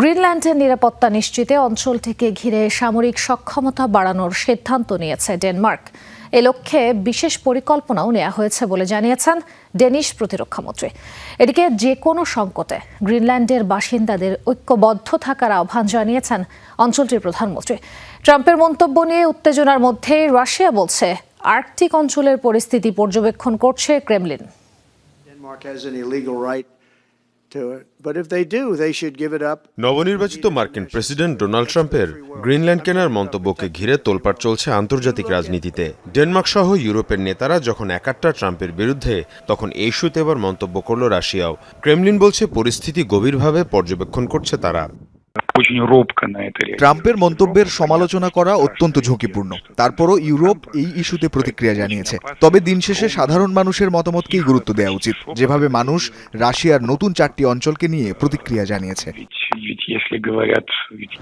গ্রিনল্যান্ডের নিরাপত্তা নিশ্চিতে অঞ্চলটিকে ঘিরে সামরিক সক্ষমতা বাড়ানোর সিদ্ধান্ত নিয়েছে ডেনমার্ক। এ লক্ষ্যে বিশেষ পরিকল্পনাও নেওয়া হয়েছে বলে জানিয়েছেন ডেনিশ প্রতিরক্ষামন্ত্রী এদিকে যে কোনো সংকটে গ্রিনল্যান্ডের বাসিন্দাদের ঐক্যবদ্ধ থাকার আহ্বান জানিয়েছেন অঞ্চলটির প্রধানমন্ত্রী। ট্রাম্পের মন্তব্য নিয়ে উত্তেজনার মধ্যেই রাশিয়া বলছে, আর্কটিক অঞ্চলের পরিস্থিতি পর্যবেক্ষণ করছে ক্রেমলিন। নবনির্বাচিত মার্কিন প্রেসিডেন্ট ডোনাল্ড ট্রাম্পের গ্রিনল্যান্ড কেনার মন্তব্যকে ঘিরে তোলপাট চলছে আন্তর্জাতিক রাজনীতিতে। ডেনমার্ক সহ ইউরোপের নেতারা যখন একাট্টা ট্রাম্পের বিরুদ্ধে, তখন এই এবার মন্তব্য করল রাশিয়াও। ক্রেমলিন বলছে, পরিস্থিতি গভীরভাবে পর্যবেক্ষণ করছে তারা। очень робко на это реагирует. ট্রাম্পের মন্তব্যের সমালোচনা করা অত্যন্ত ঝুঁকিপূর্ণ তারপরও ইউরোপ এই ইস্যুতে প্রতিক্রিয়া জানিয়েছে তবে দিন শেষে সাধারণ মানুষের মতামতকেই গুরুত্ব দেওয়া উচিত যেভাবে মানুষ রাশিয়ার নতুন চারটি অঞ্চলকে নিয়ে প্রতিক্রিয়া জানিয়েছে Ведь, ведь если говорят, ведь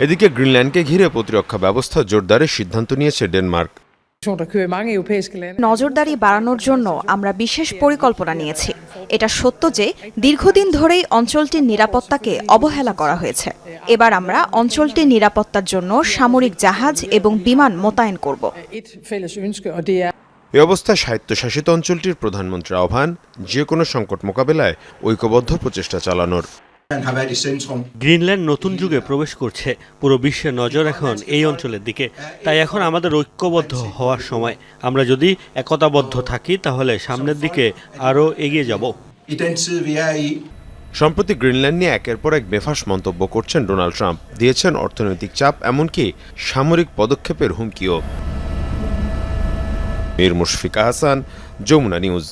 এদিকে গ্রিনল্যান্ডকে ঘিরে প্রতিরক্ষা ব্যবস্থা জোরদারের সিদ্ধান্ত নিয়েছে ডেনমার্ক নজরদারি বাড়ানোর জন্য আমরা বিশেষ পরিকল্পনা নিয়েছি। এটা সত্য যে দীর্ঘদিন ধরেই অঞ্চলটির নিরাপত্তাকে অবহেলা করা হয়েছে। এবার আমরা অঞ্চলটির নিরাপত্তার জন্য সামরিক জাহাজ এবং বিমান মোতায়েন করব। Er এ অবস্থায় স্বায়ত্তশাসিত অঞ্চলটির প্রধানমন্ত্রীর আহ্বান যে কোনো সংকট মোকাবেলায় ঐক্যবদ্ধ প্রচেষ্টা চালানোর। গ্রিনল্যান্ড নতুন যুগে প্রবেশ করছে। পুরো বিশ্বের নজর এখন এই অঞ্চলের দিকে। তাই এখন আমাদের ঐক্যবদ্ধ হওয়ার সময়। আমরা যদি একতাবদ্ধ থাকি তাহলে সামনের দিকে আরও এগিয়ে যাব। সম্প্রতি গ্রিনল্যান্ড নিয়ে একের পর এক বেফাস মন্তব্য করছেন ডোনাল্ড ট্রাম্প। দিয়েছেন অর্থনৈতিক চাপ এমনকি সামরিক পদক্ষেপের হুমকিও। মীর মুশফিকা হাসান যমুনা নিউজ।